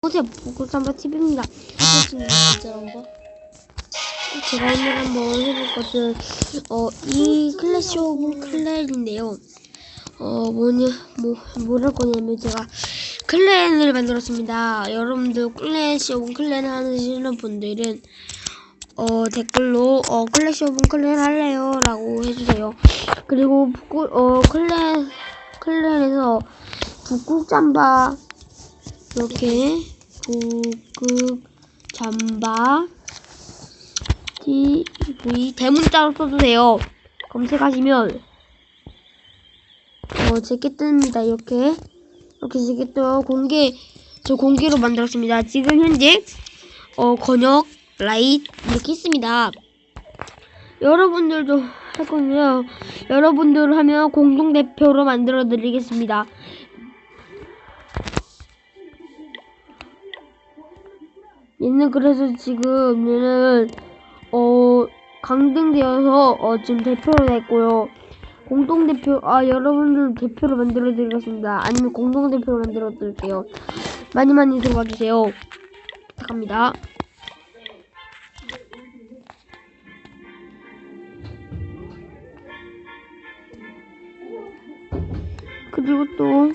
안녕하세요 보글삼바 TV입니다. 제가 오늘 한번 해볼 것은 어, 이 클래시 오브 클랜인데요. 어 뭐냐 뭐 뭐랄 거냐면 제가 클랜을 만들었습니다. 여러분들 클래시 오브 클랜 하시는 분들은 어 댓글로 어 클래시 오브 클랜 할래요 라고 해주세요. 그리고 어 클랜 클랜에서 북극 잠바 이렇게 북극 잠바 TV 대문자로 써주세요. 검색하시면 어 제게 뜹니다. 이렇게 이렇게 제게 떠요. 공개 저 공개로 만들었습니다. 지금 현재 어 건역 라이트 이렇게 있습니다. 여러분들도 할 거고요. 여러분들 하면 공동 대표로 만들어 드리겠습니다. 얘는 그래서 지금 얘는 어 강등되어서 어 지금 대표로 됐고요. 공동 대표 아 여러분들 대표로 만들어 드리겠습니다. 아니면 공동 대표로 만들어 드릴게요. 많이 많이 들어와 주세요. 부탁합니다. 그리고 또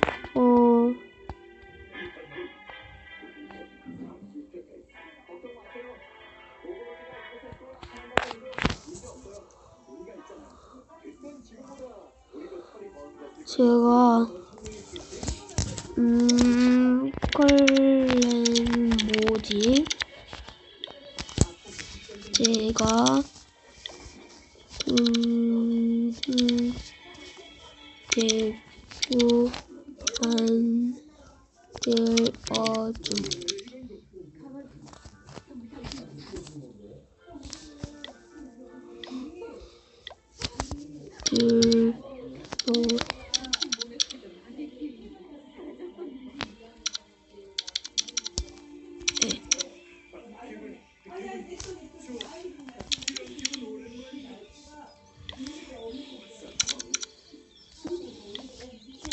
제가 음 컬렌 뭐지? 제가 음, 음 대표 만들어줌 들제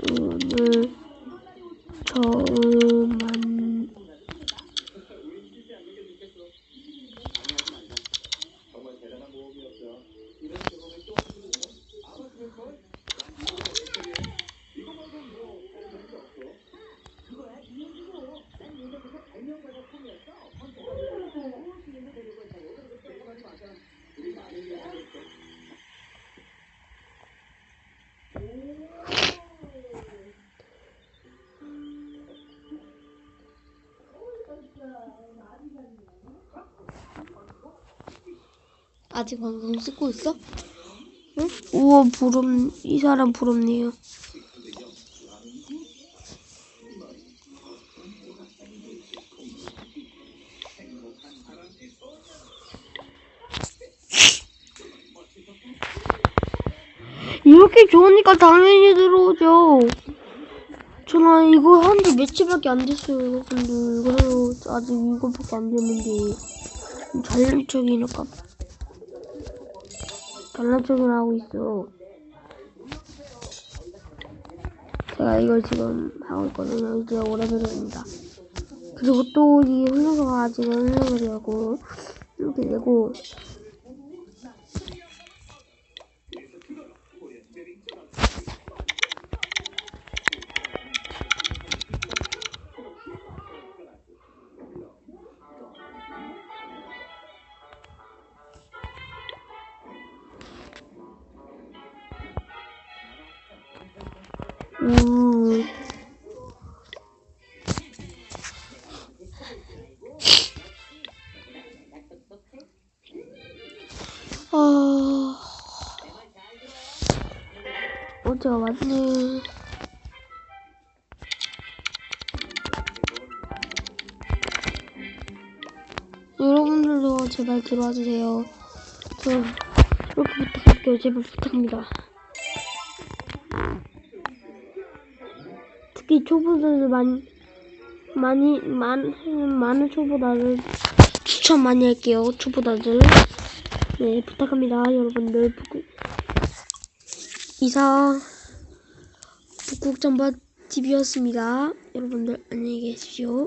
발오늘 처음만 아직 방송 찍고 있어? 응? 우와 부럽 이 사람 부럽네요. 이렇게 좋으니까 당연히 들어오죠. 저는 이거 한 지 며칠밖에 안 됐어요, 여러분들. 그래서 아직 이거밖에 안 됐는데 잘난 척이니까 잘난 척을 하고 있어. 제가 이걸 지금 하고 있거든요. 이제 오래전입니다. 그리고 또 이 훈련소가 지금 훈련이 되고 이렇게 되고 음. 아, 어제가 왔네. 여러분들도 제발 들어와 주세요. 저 이렇게 부탁할게요. 제발 부탁합니다. 특히 초보자들 많이 많이 많 많은 초보자들 추천 많이 할게요. 초보자들 네 부탁합니다, 여러분들. 북극 이사 북극 잠바 TV였습니다. 여러분들 안녕히 계십시오.